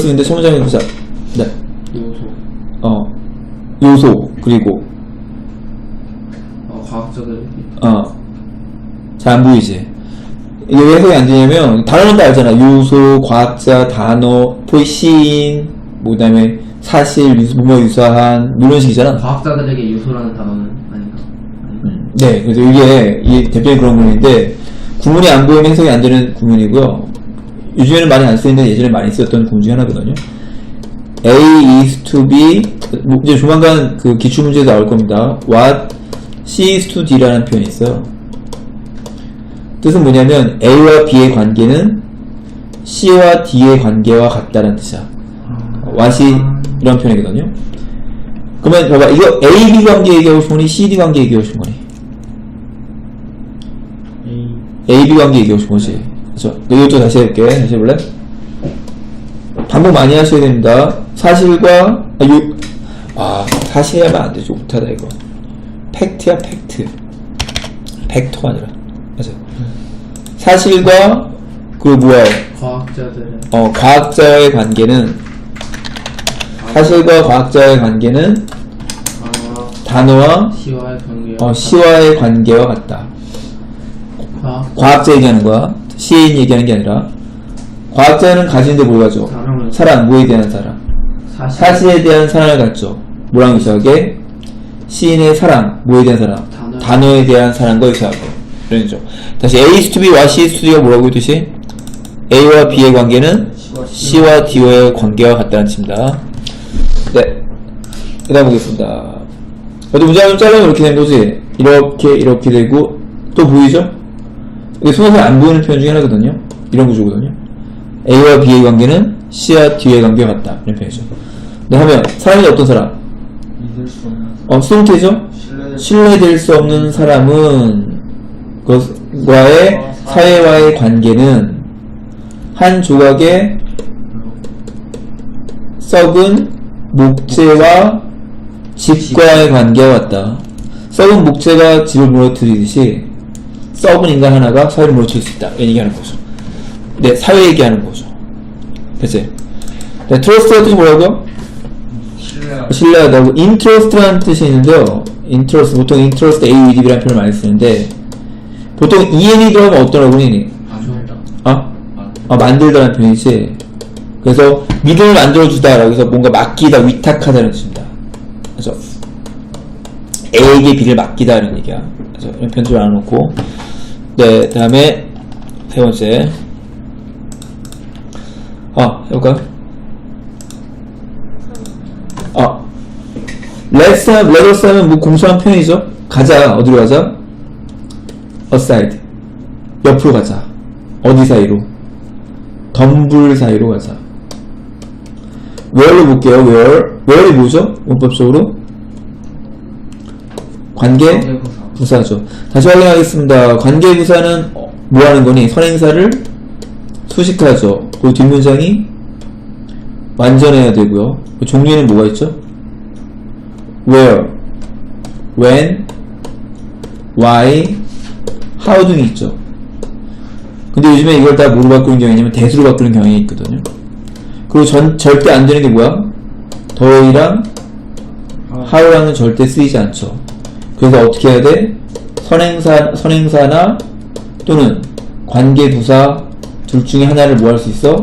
쓰는데 소문장의 부사. 네. 요소, 어. 요소 그리고 어, 과학자들에게 어. 잘 안 보이지. 이게 왜 해석이 안 되냐면 단어는 다 알잖아. 요소, 과학자, 단어, 포 시인, 뭐 그다음에 사실, 유수, 뭐뭐 유사한 이런 식이잖아. 과학자들에게 요소라는 단어는 아닌가? 음, 네, 그래서 이게 이 대표적인 그런 구문인데 구문이 안 보이면 해석이 안 되는 구문이고요. 요즘에는 많이 안 쓰이는데 예전에 많이 쓰였던 중에 하나거든요. A is to be 뭐 이제 조만간 그 기출 문제에 나올 겁니다. What C is to D라는 표현이 있어요. 뜻은 뭐냐면 A와 B의 관계는 C와 D의 관계와 같다는 뜻이야. what이 이런 표현이거든요. 그러면 봐봐 이거 A, B 관계 얘기하고 싶은 거니 C, D 관계 얘기하고 싶은 거니? A, B 관계 얘기하고 싶은 거지. 그렇죠. 이것도 다시 해볼게. 다시 해볼래? 반복 많이 하셔야 됩니다. 사실과 아, 요, 아 사실 하면 안 되죠. 못하다 이거. 팩트야 팩트. 팩토가 아니라. 맞아. 사실과 그 뭐야? 과학자들의 어 과학자의 관계는 사실과 과학자의 관계는 단어와 단어와 시와의 관계와 어, 시와의 관계와 같다. 과학 과학자 얘기하는 거야. 시인 얘기하는 게 아니라 과학자는 가지는데 뭘 가져? 사랑, 뭐에 대한 사랑? 사실 사실에 대한 사랑을 갖죠. 뭐랑 유사하게? 시인의 사랑, 뭐에 대한 사랑? 단어. 단어에 대한 사랑과 유사하게. 이런 거죠. 다시 A to B와 C to D가 뭐라고 뜻이? A와 B의 관계는 C와 D와의 관계와 같다는 뜻입니다. 네. 그 다음 보겠습니다. 어디 문제가 좀 짧으면 이렇게 된 거지? 이렇게, 이렇게 되고, 또 보이죠? 이게 손에서 안 보이는 표현 중에 하나거든요? 이런 구조거든요? A와 B의 관계는 C와 D의 관계와 같다. 이런 표현이죠. 네, 하면, 사람이 어떤 사람? 믿을 수 없는 어, 수동태죠? 신뢰 신뢰될 수 없는 사람은, 그와의, 사회와의 관계는, 한 조각의 썩은 목재와 집과의 관계와 같다. 썩은 목재가 집을 무너뜨리듯이 썩은 인간 하나가 사회를 무너뜨릴 수 있다. 이런 얘기하는 거죠. 네, 사회 얘기하는 거죠. 그치? 네, 트러스트가 뜻이 뭐라고요? 신뢰 신뢰하다고 인트러스트라는 뜻이 있는데요. 인트러스트 보통 인트러스트 AED라는 표현을 많이 쓰는데 보통 EN이 들어가면 어떤 어근이 만들다 어? 어, 만들다는 표현이지. 그래서 믿음을 만들어주다 라고 해서 뭔가 맡기다, 위탁하다는 뜻입니다. 그래서 A에게 B를 맡기다는 얘기야. 그래서 이런 표현 좀 알아놓고. 네, 다음에 세 번째. 어, 해볼까요? 어. Let's have, let us 하면 뭐 공수한 표현이죠? 가자. 어디로 가자? aside. 옆으로 가자. 어디 사이로? 덤불 사이로 가자. where로 볼게요. where. where이 뭐죠? 문법적으로? 관계 부사 부사죠. 다시 확인하겠습니다. 관계 부사는 어, 뭐 하는 거니? 선행사를 수식하죠. 그리고 뒷문장이 완전해야 되고요. 그 종류에는 뭐가 있죠? where, when, why, how 등이 있죠. 근데 요즘에 이걸 다 뭐로 바꾸는 경향이 있냐면 대수로 바꾸는 경향이 있거든요. 그리고 전, 절대 안 되는 게 뭐야? 더이랑 how랑은 절대 쓰이지 않죠. 그래서 어떻게 해야 돼? 선행사, 선행사나 또는 관계부사 둘 중에 하나를 뭐 할 수 있어?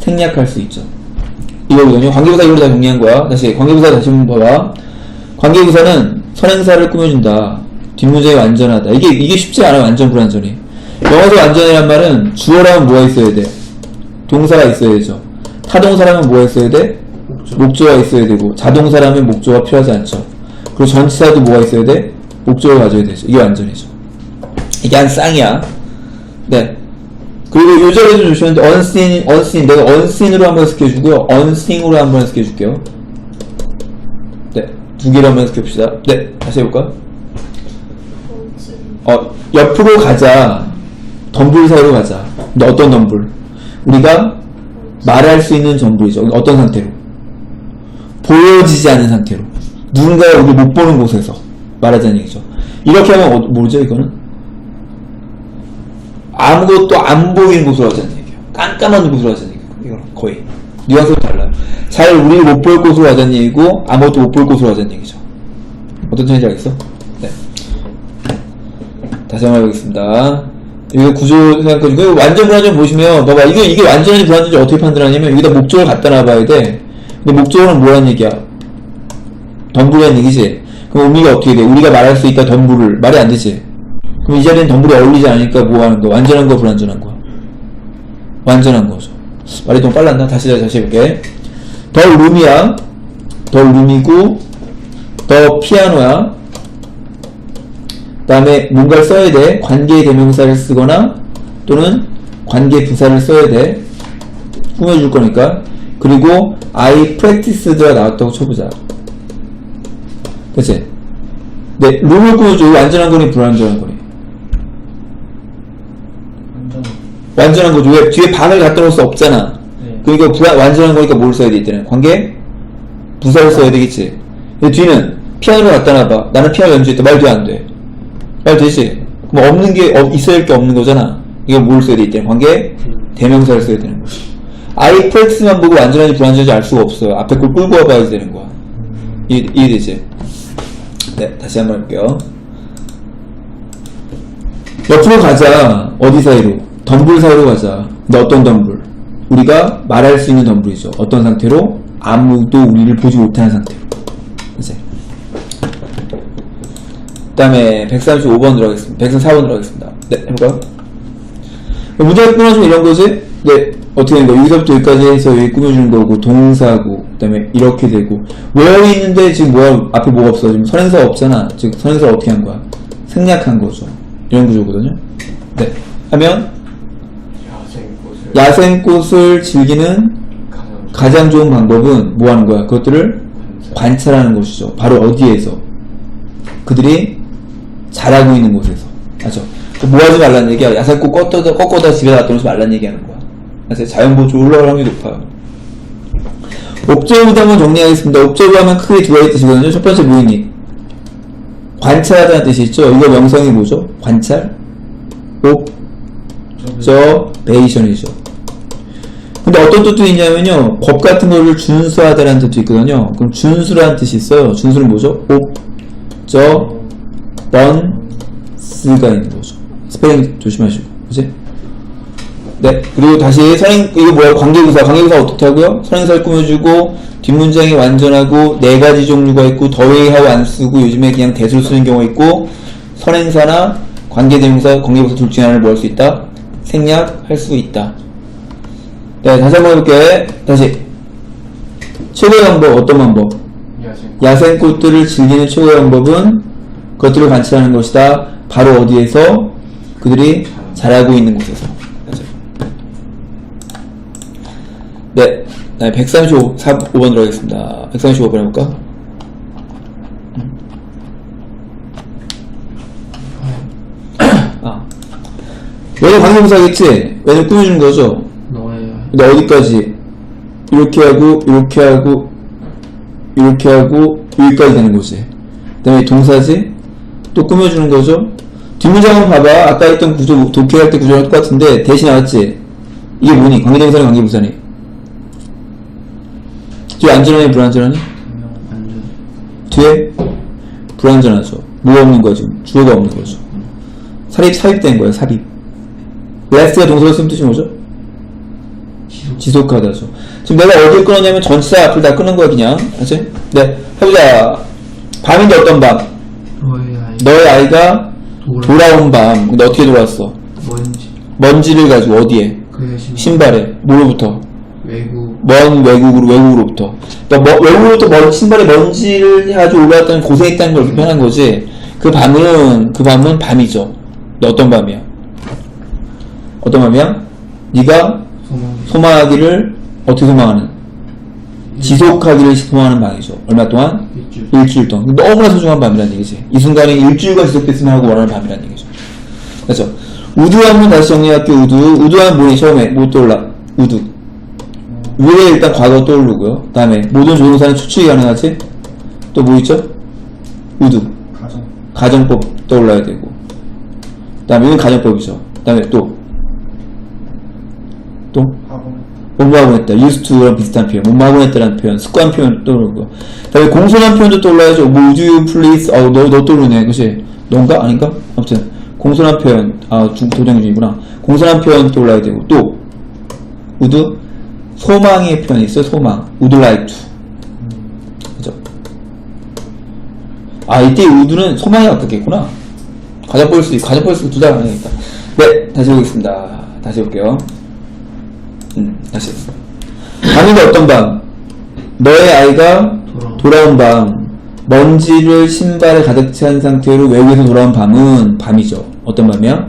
생략할 수 있죠. 이거거든요. 관계부사 이걸 다 정리한 거야. 다시 관계부사 다시 한번 봐봐. 관계부사는 선행사를 꾸며준다. 뒷문장이 완전하다. 이게 이게 쉽지 않아. 완전 불완전히. 영어에서 완전이란 말은 주어라면 뭐가 있어야 돼? 동사가 있어야죠. 타동사라면 뭐가 있어야 돼? 목조가 있어야 되고 자동사라면 목조가 필요하지 않죠. 그리고 전치사도 뭐가 있어야 돼? 목조를 가져야 되죠. 이게 완전이죠. 이게 한 쌍이야. 네. 그리고 요 자리에 좀 주셨는데 unseen, unseen 내가 unseen으로 한번 해석해주고요. unseen으로 한번 해석해줄게요. 네. 두 개로 한번 해석해봅시다. 네. 다시 해볼까? 어, 옆으로 가자. 덤불 사이로 가자. 근데 어떤 덤불? 우리가 말할 수 있는 덤불이죠. 어떤 상태로? 보여지지 않는 상태로 누군가가 우리 못 보는 곳에서 말하자는 얘기죠. 이렇게 하면 어, 뭐죠 이거는? 아무것도 안 보이는 곳으로 하자는 얘기예요. 깜깜한 곳으로 하자는 얘기예요. 이거는 거의 뉘앙스가 달라요. 잘 우리를 못 볼 곳으로 하자는 얘기고 아무것도 못 볼 곳으로 하자는 얘기죠. 어떤 뜻인지 알겠어? 네. 다시 한번 해보겠습니다. 이거 구조 생각해주고 이거 완전 불완전 보시면 봐봐 이게 이게 완전히 불완전인지 어떻게 판단하냐면 여기다 목적을 갖다 놔봐야 돼. 근데 목적어는 뭐라는 얘기야? 덤불이라는 얘기지. 그럼 의미가 어떻게 돼? 우리가 말할 수 있다 덤불을 말이 안 되지. 그럼 이 자리는 덤불이 어울리지 않으니까 뭐 하는 거? 완전한 거 불완전한 거? 완전한 거죠. 말이 좀 빨랐나? 다시 다시 해볼게. 더 룸이야. 더 룸이고 더 피아노야. 그 다음에 뭔가를 써야 돼. 관계 대명사를 쓰거나 또는 관계 부사를 써야 돼. 꾸며줄 거니까. 그리고 I practice드가 나왔다고 쳐보자. 그치? 네, 룸을 꾸며줘. 완전한 거니 불완전한 거니? 완전. 완전한 거죠. 왜? 뒤에 반을 갖다 놓을 수 없잖아. 네. 그러니까 부, 완전한 거니까 뭘 써야 돼, 이때는? 관계? 부사를 써야 되겠지. 근데 뒤는 피아노를 갖다 놔봐. 나는 피아노 연주했다. 말도 안 돼. 말 되지? 그럼 없는 게, 어, 있어야 할 게 없는 거잖아. 이거 뭘 써야 돼, 이때는? 관계? 대명사를 써야 되는 거지. I practice만 보고 완전한지 불완전한지 알 수가 없어요. 앞에 걸 끌고 와봐야 되는 거야. 이해, 이해되지? 네, 다시 한번 할게요. 옆으로 가자. 어디 사이로? 덤불 사이로 가자. 근데 어떤 덤불? 우리가 말할 수 있는 덤불이죠. 어떤 상태로? 아무도 우리를 보지 못하는 상태로. 이제. 그 다음에 135번 들어가겠습니다. 134번 들어가겠습니다. 네, 해볼까요? 문제가 끊어지면 이런 거지? 네, 어떻게 된 거야? 여기서부터 여기까지 해서 여기 꾸며주는 거고, 동사고, 그 다음에 이렇게 되고. 왜 있는데 지금 뭐야, 앞에 뭐가 없어? 지금 선행사가 없잖아. 즉, 선행사를 어떻게 한 거야? 생략한 거죠. 이런 구조거든요. 네. 하면, 야생 꽃을 야생꽃을 즐기는 가장 좋은 방법은 뭐 하는 거야? 그것들을 관찰 하는 것이죠. 바로 어디에서? 그들이 자라고 있는 곳에서. 맞죠? 뭐 하지 말라는 얘기야. 야생꽃 꺾어다, 꺾어다 집에 다 놓지 말라는 얘기 하는 거야. 그래서 자연보호 올라갈 확률이 높아요. 옵저브도 한번 정리하겠습니다. 옵저브 하면 크게 두 가지 뜻이거든요. 첫 번째 뭐이니? 관찰하다는 뜻이 있죠. 이거 명성이 뭐죠? 관찰? 옵저베이션이죠. 근데 어떤 뜻도 있냐면요. 법 같은 거를 준수하다라는 뜻도 있거든요. 그럼 준수라는 뜻이 있어요. 준수는 뭐죠? 옵저 번스가 있는 거죠. 스펠링 조심하시고. 그지? 네. 그리고 다시 선행, 이거 뭐야? 관계부사. 관계부사 어떻게 하고요? 선행사를 꾸며주고, 뒷문장이 완전하고, 네 가지 종류가 있고, 더웨이하고 안 쓰고, 요즘에 그냥 대수를 쓰는 경우가 있고, 선행사나 관계대명사, 관계부사 둘 중에 하나를 뭐 할 수 있다? 생략할 수 있다. 네, 다시 한번 해볼게. 다시. 최고의 방법, 어떤 방법? 야생 야생꽃들을 즐기는 최고의 방법은 그것들을 관찰하는 것이다. 바로 어디에서? 그들이 자라고 있는 곳에서. 맞아요. 네. 네, 135번 들어가겠습니다. 135번 해볼까? 아. 얘는 관계부사겠지? 얘는 꾸며주는 거죠? 너의 근데 어디까지? 이렇게 하고, 이렇게 하고, 이렇게 하고, 여기까지 되는 거지. 그 다음에 동사지? 또 꾸며주는 거죠? 뒷문장은 봐봐. 아까 했던 구조, 독해할 때 구조랑 똑같은데, 대신 나왔지? 이게 뭐니? 관계대명사니 관계부사니? 뒤에 안전하니 불안전하니? 뒤에? 불안전하죠. 뭐가 없는 거야, 지금? 주어가 없는 거죠. 삽입, 삽입된 거야, 삽입. last가 동사로 쓰면 뜻이 뭐죠? 지속 지속하다죠. 지금 내가 어딜 끊었냐면 전치사 앞을 다 끊은 거야 그냥. 알지? 네. 해보자. 밤인데 어떤 밤? 너의 아이 너의 아이가 돌아 돌아온 밤. 근데 어떻게 돌아왔어? 뭔지 먼지를 가지고 어디에? 신발에. 뭐로부터? 먼 외국으로 외국으로부터. 그러니까 뭐- 외국으로부터 먼 신발에 먼지를 가지고 올라왔다는 고생했다는 걸 표현한 거지. 그 밤은 그 밤은 밤이죠. 근데 어떤 밤이야? 어떤 밤이야? 네가 소망 소망하기를 어떻게 소망하는? 지속하기를 소망하는 밤이죠. 얼마 동안? 일주일 일주일 동안. 너무나 소중한 밤이라는 얘기지. 이 순간이 일주일간 지속됐으면 하고 원하는 밤이라는 얘기죠. 그렇죠. 우두 한번 다시 정리할게요. 우두. 우두하면 뭐니? 처음에 뭐 떠올라? 우두. 위에 일단 과거 떠오르고요. 그 다음에 모든 조동사는 추측이 가능하지? 또 뭐 있죠? 우두. 가정 가정법 떠올라야 되고. 그 다음에 이건 가정법이죠. 그 다음에 또. 또? 뭐뭐하고 했다. used to랑 비슷한 표현. 뭐뭐하고 했다라는 표현. 습관 표현 떠오르고. 그 다음에 공손한 표현도 떠올라야죠. 뭐 would you please? 어, 너, 너 떠오르네. 그치? 너인가? 아닌가? 아무튼. 공손한 표현. 아, 중, 도장 중이구나. 공손한 표현 떠올라야 되고. 또, would? 소망의 표현이 있어요. 소망. would like to. 그죠? 아, 이때 would는 소망에 가깝겠구나. 과자 볼수 과자 볼수 두달 가능하겠다. 네, 다시 보겠습니다. 다시 볼게요. 음, 다시. 밤인데 어떤 밤? 너의 아이가 돌아온 밤. 먼지를 신발에 가득 찬 상태로 외국에서 돌아온 밤은 밤이죠. 어떤 밤이야?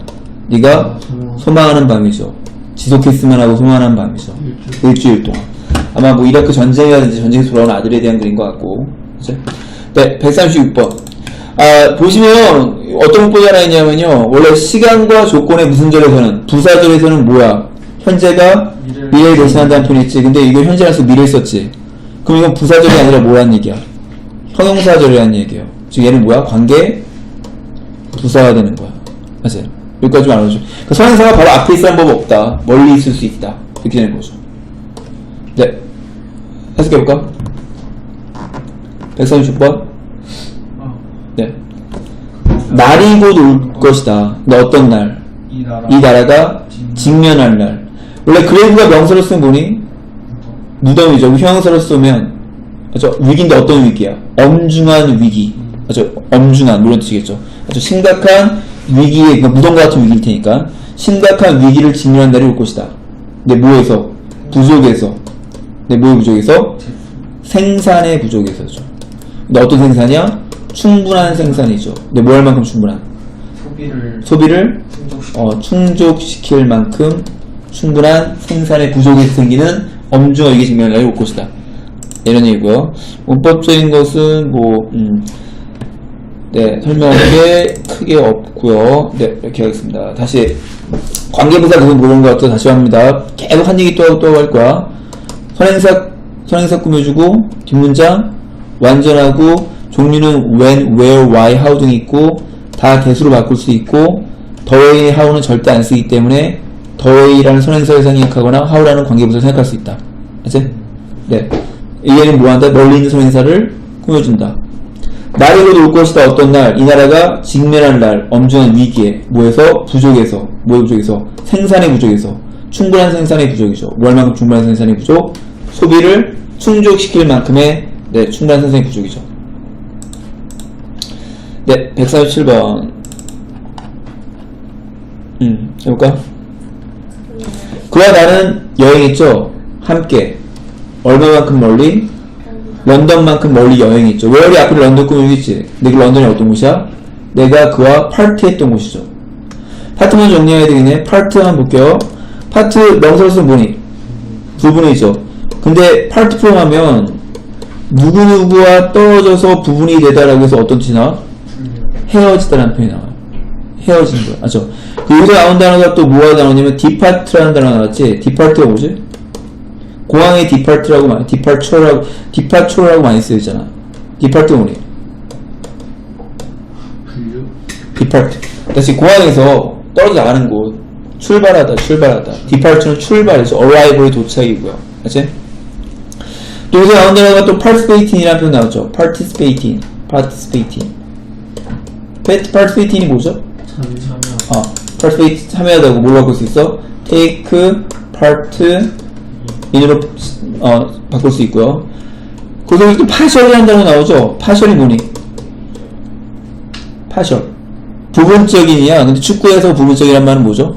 네가 소망. 소망하는 밤이죠. 지속했으면 하고 소망하는 밤이죠. 일주일 동안. 아마 뭐 이라크 전쟁이라든지 전쟁에서 돌아온 아들에 대한 그린 것 같고. 그죠? 네, 136번. 아, 보시면 어떤 문법이 하나 있냐면요. 원래 시간과 조건의 무슨 절에서는, 부사절에서는 뭐야? 현재가 미래를- 미래를 대신한다는 표현이 있지. 근데 이거 현재라서 미래를 썼지. 그럼 이건 부사절이 아니라 뭐란 얘기야? 형용사절이라는 얘기예요. 즉 얘는 뭐야? 관계 부사가 되는 거야. 맞아요. 여기까지 알아줘. 그 선행사가 바로 앞에 있으라는 법 없다. 멀리 있을 수 있다. 이렇게 되는 거죠. 네. 해석해볼까? 136번. 아, 네. 날이 곧 올 것이다. 근데 어떤 날? 이 나라 이 나라 가 직면할 날. 원래 그레이브가 명사로 쓰면 뭐니? 무덤이죠. 형용사로 쓰면 그죠? 위기인데 어떤 위기야? 엄중한 위기. 그죠? 엄중한 물론 뜻이겠죠. 아주 심각한 위기의 그러니까 무덤 같은 위기일 테니까 심각한 위기를 직면한 날이 올 것이다. 근데 뭐에서? 부족에서. 근데 뭐의 부족에서? 생산의 부족에서죠. 근데 어떤 생산이야? 충분한 생산이죠. 근데 뭐할 만큼 충분한? 소비를 소비를 어, 충족시킬 만큼 충분한 생산의 부족에서 생기는 엄중한 위기 직면을 올 것이다. 이런 얘기고요. 문법적인 것은 뭐 음, 네, 설명할 게 크게 없고요. 네, 이렇게 하겠습니다. 다시 관계부사 계속 모르는 것 같아서 다시 합니다. 계속 한 얘기 또 또 할 거야. 선행사 선행사 꾸며주고 뒷문장 완전하고 종류는 when, where, why, how 등이 있고 다 개수로 바꿀 수 있고 더웨이, how는 절대 안 쓰기 때문에 더웨이라는 선행사를 생략하거나 how라는 관계부사를 생각할 수 있다. 알지? 네. 얘는 뭐한다? 멀리 있는 선행사를 꾸며준다. 날이 곧 올 것이다. 어떤 날? 이 나라가 직면한 날, 엄중한 위기에, 뭐에서? 부족에서. 뭐의 부족에서? 생산의 부족에서. 충분한 생산의 부족이죠. 뭐 얼만큼 충분한 생산의 부족? 소비를 충족시킬 만큼의, 네, 충분한 생산의 부족이죠. 네, 147번. 음, 해볼까? 그와 나는 여행했죠? 함께. 얼마만큼 멀리? 런던만큼 멀리 여행했죠. 왜 우리 앞에 런던? 근데 그 런던이 어떤 곳이야? 내가 그와 파티했던 곳이죠. 파트만 정리해야 되겠네. 파트 한번 볼게요. 파트 명사로 쓰면 뭐니? 부분이죠. 근데 파트 프롬 하면 누구누구와 떨어져서 부분이 되다라고 해서 어떤 뜻이 나와? 헤어지다라는 표현이 나와요. 헤어지는 거야. 맞죠? 그 여기서 나온 단어가 또 뭐가 나오냐면 디파트라는 단어가 나왔지? 디파트가 뭐지? 공항의 디파트라고 많이, 디파처라고, 디파처라고 많이 쓰이잖아. 디파트가 뭐니? 분류 디파트. 다시 공항에서 떨어져 나가는 곳. 출발하다, 출발하다. 디파트는 출발이죠. arrival이 도착이고요. 알지? 또 여기서 나온 단어가 또 participating이라는 표현 나오죠. participating, participating. participating이 뭐죠? 참여하며 어, participate 참여하다고 뭘로 바꿀 수 있어? take part in으로 어, 바꿀 수 있고요. 그래서 partial이라는 단어 나오죠? partial이 뭐니? partial. 부분적인이야. 근데 축구에서 부분적이란 말은 뭐죠?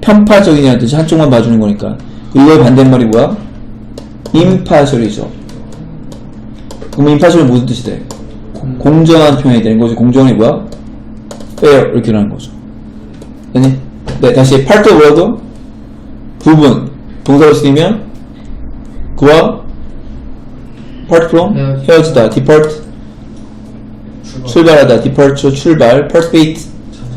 편파적이냐는 뜻이 한쪽만 봐주는 거니까. 이거의 반대말이 뭐야? impartial이죠. 그럼 impartial은 무슨 뜻이 돼? 공 공정한 표현이 되는 거지. 공정이 뭐야? fair 이렇게 하는 거죠. 됐니? 네, 다시 part 뭐라고? 부분. 동사로 쓰이면 그와 part from 헤어지다. 헤어지다. depart 출발 출발하다. departure 출발. participate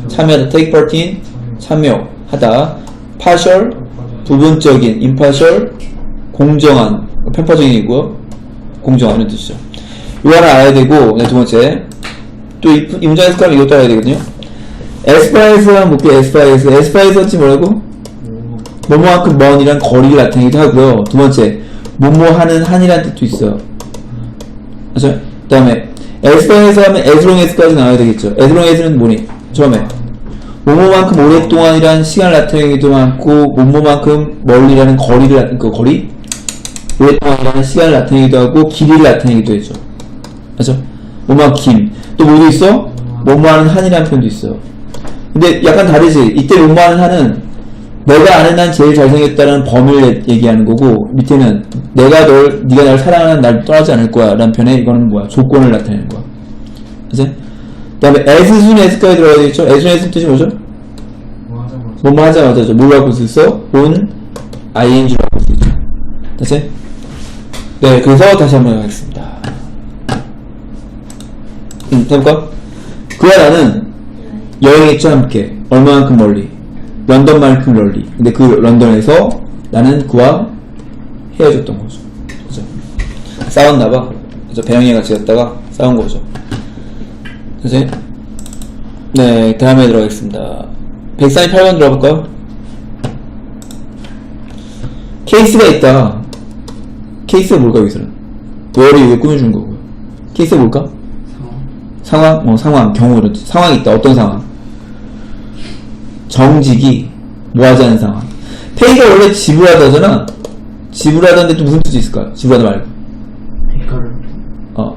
참여 참여하다. take part in 참여하다. partial 부분적인 impartial 공정한 편파적인이고요. 공정한 이런 뜻이죠. 이거 하나 알아야 되고 네, 두 번째 또 이 문장 해석하면 이것도 알아야 되거든요. 에스파이스 한번 볼게요. 에스파이스 에스파이스 지 뭐라고? 뭐뭐만큼 먼이란 거리를 나타내기도 하고요. 두 번째, 뭐뭐하는 한이란 뜻도 있어요. 그죠? 그 다음에 as에서 하면 long as까지 나와야 되겠죠. long as는 뭐니? 처음에 뭐뭐만큼 오랫동안이란 시간을 나타내기도 많고 뭐뭐만큼 멀리라는 거리를 나- 그 거리 오랫동안이라는 시간을 나타내기도 하고 길이를 나타내기도 해죠. 맞죠? 뭐만 김. 또 뭐도 있어? 뭐뭐하는 한이라는 표현도 있어요. 근데 약간 다르지. 이때 뭐뭐하는 한은 내가 아는 난 제일 잘생겼다는 범위를 얘기하는 거고 밑에는 내가 널 네가 날 사랑하는 날 떠나지 않을 거야 라는 편에 이거는 뭐야 조건을 나타내는 거야 그치? 그 다음에 as soon as까지 들어가야 되겠죠? as soon as 뜻이 뭐죠? 뭐 뭐뭐 하자마자죠 뭐라고 쓸수 있어? on ing라고 쓸수 있죠 됐지? 네 그래서 다시 한번 하겠습니다 음, 해볼까? 그와 나는 여행했죠 함께 얼마만큼 멀리 런던만큼 멀리. 근데 그 런던에서 나는 그와 헤어졌던 거죠. 그죠? 싸웠나봐. 그죠? 배영이 같이 갔다가 싸운 거죠. 그지 네 다음에 들어가겠습니다. 148번 들어볼까요? 케이스가 있다. 케이스가 뭘까 여기서는? 월이 이거 꾸며준 거고요. 케이스가 뭘까? 상황. 상황, 어, 상황, 경우 그렇지. 상황이 있다. 어떤 상황? 정직이 뭐하지 않은 상황. 페이가 원래 지불하다잖아. 지불하다는데 또 무슨 뜻이 있을까? 지불하다 말고. 어,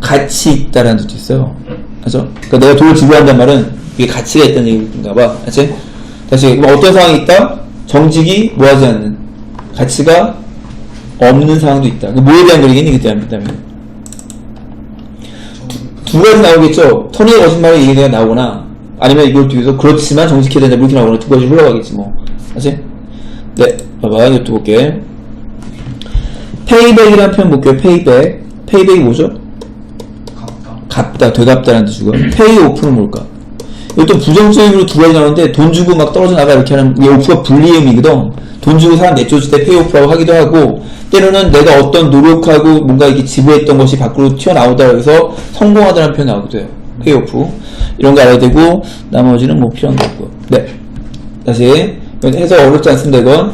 가치 있다라는 뜻이 있어요. 맞죠? 그러니까 내가 돈을 지불한단 말은 이게 가치가 있다는 얘기인가 봐. 맞지? 다시, 뭐 어떤 상황이 있다? 정직이 뭐하지 않는. 가치가 없는 상황도 있다. 그 뭐에 대한 그리겠니? 그때 그 다음에. 두 가지 나오겠죠. 턴의 거짓말이 얘기가 나오거나 아니면 이걸 뒤에서 그렇지만 정직해야 된다 이렇게 나오거나 두 가지 흘러가겠지 뭐. 맞지? 네, 봐봐 이것도 볼게. 페이백이라는 표현 볼게요. 페이백. 페이백이 뭐죠? 갚다 갚다, 되갚다라는 뜻이고요. 페이 오프는 뭘까? 이것도 부정적으로 두 가지 나오는데 돈 주고 막 떨어져 나가 이렇게 하는 이 오프가 불리음이거든. 돈 주고 사람 내쫓을 때 페이 오프라고 하기도 하고 때로는 내가 어떤 노력하고 뭔가 이게 지불했던 것이 밖으로 튀어나오다 해서 성공하다는 표현 나오기도 해요. 페이 오프. 이런 거 알아야 되고 나머지는 뭐 필요한 거 없고요. 네. 다시 해서 어렵지 않습니다. 이건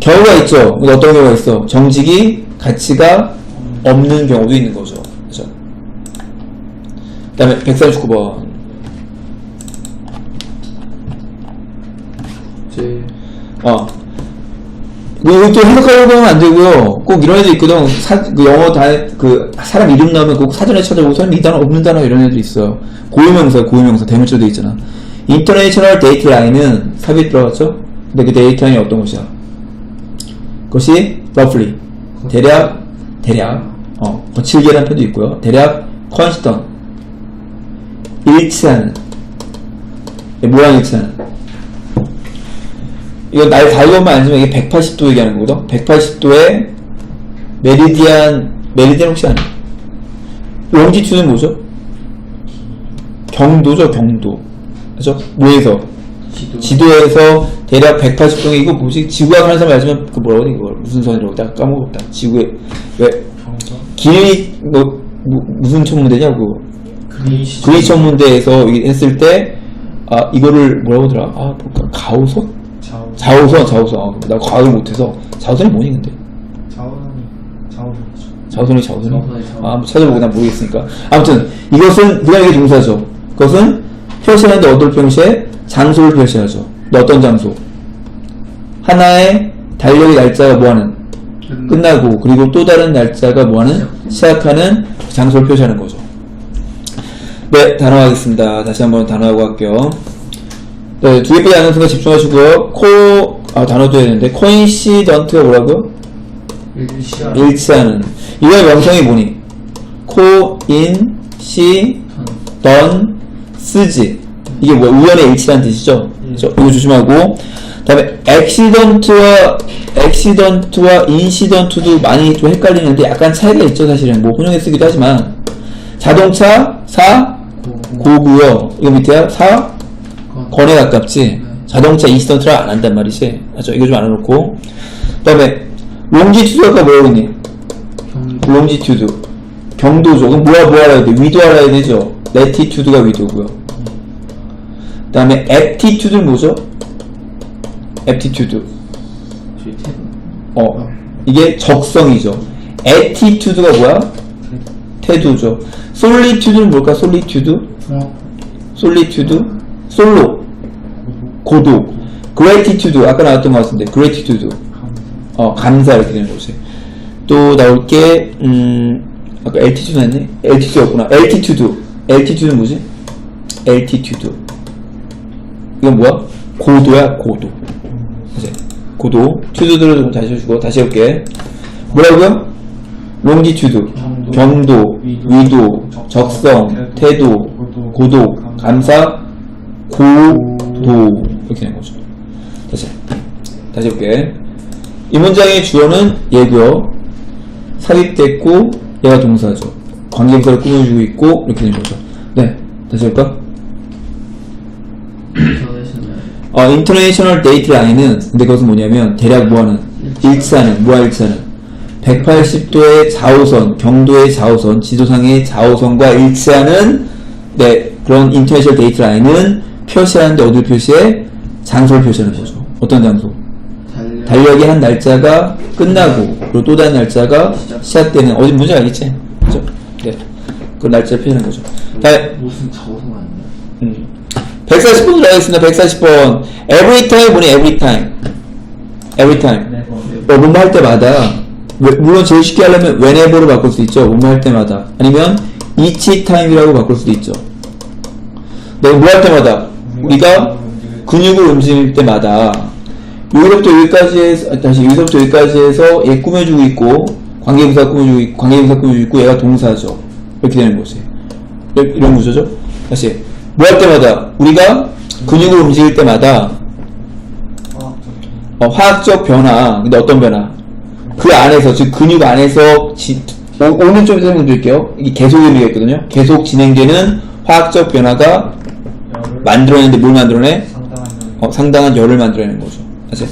경우가 있죠. 어떤 경우가 있어? 정직이 가치가 없는 경우도 있는 거죠. 그죠? 그 다음에 139번 제어뭐 이것도 해석하려고 하면 안 되고요. 꼭 이런 애들 있거든. 사, 그 영어 다 그 사람 이름 나오면 꼭 사전에 찾아보고 사람 이 단어 없는 단어 이런 애들 있어요 고유명사 고유명사 대문자로 돼 있잖아. 인터내셔널 데이트 라인은 삽입 들어갔죠? 근데 그 데이트 라인이 어떤 것이야? 그것이 roughly. 대략 대략 어 거칠게라는 표도 있고요. 대략 constant. 일치하는. 네, 모양 일치하는 이거 날 다이것만 아니면 이게 180도 얘기하는 거거든. 180도에 메리디안 메리디안 혹시 아니? 롱지튜드는 뭐죠? 경도죠, 경도. 그죠? 뭐에서? 지도 지도 에서 대략 180도에 이거 뭐지? 지구학 하는 사람 알지만 그 뭐라고 하니 이거 무슨 선이라고 딱 까먹었다. 지구에 왜 길이 뭐, 뭐 무슨 천문대냐고 그리시 그리 천문대에서 이- 했을 때 아 이거를 뭐라고 하더라? 아 뭘까? 가우선? 좌우 자우선, 자우선. 아, 나 과학을 못해서. 자우선이 뭐니, 근데? 좌우선이 좌우선 자우선이 자우선이? 자우선이 자우선. 아, 한번 찾아보고 난 모르겠으니까. 아무튼, 이것은, 그냥 이게 동사죠. 그것은 표시하는데 어떤 표시에 장소를 표시하죠. 너 어떤 장소? 하나의 달력의 날짜가 뭐하는? 끝나고, 그리고 또 다른 날짜가 뭐하는? 시작하는 장소를 표시하는 거죠. 네, 단어 하겠습니다. 다시 한번 단어하고 할게요. 네, 두 개밖에 안 하는 순간 집중하시고요. 코, 아, 단어도 해야 되는데, 코인시던트가 뭐라고요? 일시야 일치하는. 이거의 명성이 뭐니? 코, 인, 시, 던, 쓰지. 이게 뭐, 우연의 일치라는 뜻이죠? 그죠? 이거 조심하고. 그 다음에, 액시던트와, 액시던트와 인시던트도 많이 좀 헷갈리는데, 약간 차이가 있죠, 사실은. 뭐, 혼용해 쓰기도 하지만. 자동차, 사, 고고요. 이거 밑에야, 사, 권에 가깝지 자동차 인시던트를 안 한단 말이지 맞죠 이거 좀 알아놓고 그 다음에 롱지튜드 아까 뭐라고 했니 롱지튜드 경도죠 그럼 뭐야 뭐 알아야 돼 위도 알아야 되죠 레티튜드가 위도고요 그 다음에 앱티튜드는 뭐죠 앱티튜드 어, 이게 적성이죠. attitude가 뭐야? 태도죠. solitude는 뭘까? 어. solitude? 솔로. 고독. gratitude. 아까 나왔던 것 같은데. gratitude. 어, 감사 이렇게 되는 거지. 또 나올 게, 음, 아까 altitude 했네? altitude였구나. altitude. altitude는 뭐지? altitude. 이건 뭐야? 고도야, 고도. 이제 고도. tude들을 좀 다시 해주고, 다시 해볼게. 뭐라고요? longitude. 경도, 경도, 위도, 위도, 적성, 태도, 태도, 고도, 고독, 감사, 고 도. 이렇게 되는 거죠. 다시. 다시 해볼게. 이 문장의 주어는 얘고요. 삽입됐고 얘가 동사죠. 관계부사를 꾸며주고 있고 이렇게 되는 거죠. 네, 다시 할까? 어, 인터내셔널 데이트 라인은 근데 그것은 뭐냐면 대략 뭐하는 일치하는 뭐야 일치하는 180도의 좌우선 경도의 좌우선 지도상의 좌우선과 일치하는 네 그런 인터내셔널 데이트 라인은 표시하는데 어디를 표시해 장소를 표시하는 거죠 어떤 장소 달력의 한 날짜가 끝나고 그리고 또 다른 날짜가 시작되는 어디 문제 알겠지 그죠 네 그 날짜를 표시하는 거죠 자 무슨 아니냐? 음. 140번 들어가겠습니다. 140번. Every time 뭐니? Every time. Every time. 어, 뭐뭐 할 때마다. 왜- 물론 제일 쉽게 하려면 whenever로 바꿀 수 있죠. 뭐뭐 할 때마다. 아니면 each time이라고 바꿀 수도 있죠. 내가 뭐 할 때마다. 우리가 근육을 움직일 때마다. 여기서부터 여기까지 해서, 아, 다시 여기서부터 여기까지 해서 얘 꾸며주고 있고, 관계부사 꾸며주고 있고, 관계부사 꾸며주고 있고, 얘가 동사죠. 이렇게 되는 거지. 이런, 이런 구조죠. 다시. 뭐 할 때마다. 우리가 근육을 움직일 때마다, 어, 화학적 변화. 근데 어떤 변화? 그 안에서, 즉, 근육 안에서, 지, 오, 오는 좀 설명드릴게요. 이게 계속의 의미가 있거든요. 계속 진행되는 화학적 변화가 만들어내는데 뭘 만들어내? 상당한 어, 상당한 열을 만들어내는 거죠. 아세요?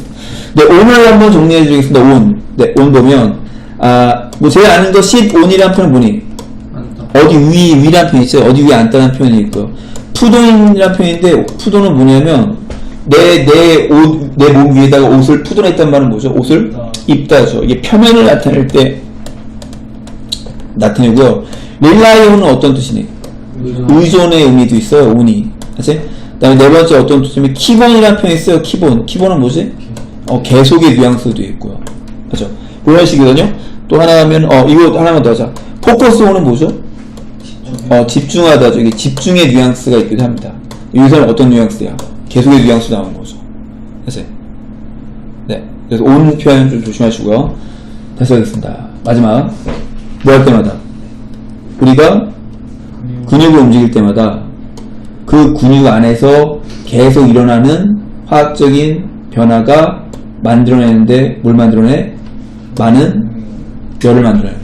네, 오늘 한번 정리해 드리겠습니다. 온. 네, 온 보면, 아, 뭐, 제가 아는 거, sit on이란 표현 뭐니? 안다. 어디 위, 위란 표현이 있어요. 어디 위에 앉다는 표현이 있고요. 푸돈이란 표현인데, 푸돈은 뭐냐면, 내, 내 옷, 내 몸 위에다가 옷을 푸돈했단 말은 뭐죠? 옷을 입다죠. 이게 표면을 나타낼 때 나타내고요. 릴라이온은 어떤 뜻이니? 의존의 의미도 있어요. 온이. 그치? 그 다음에 네 번째 어떤 뜻이냐면, 키본이라는 표현이 있어요. 키본. 키본은 뭐지? 어, 계속의 뉘앙스도 있고요. 그죠? 그런 식이거든요. 또 하나 하면, 어, 이거 하나만 더 하자. 포커스 온은 뭐죠? 어, 집중하다. 저기 집중의 뉘앙스가 있기도 합니다. 여기서는 어떤 뉘앙스야? 계속의 뉘앙스 나오는 거죠. 그치? 네. 그래서 온 표현 좀 조심하시고요. 다시 하겠습니다. 마지막. 뭐 할 때마다? 우리가 근육을 움직일 때마다 그 근육 안에서 계속 일어나는 화학적인 변화가 만들어내는데 뭘 만들어내? 많은 열을 거죠.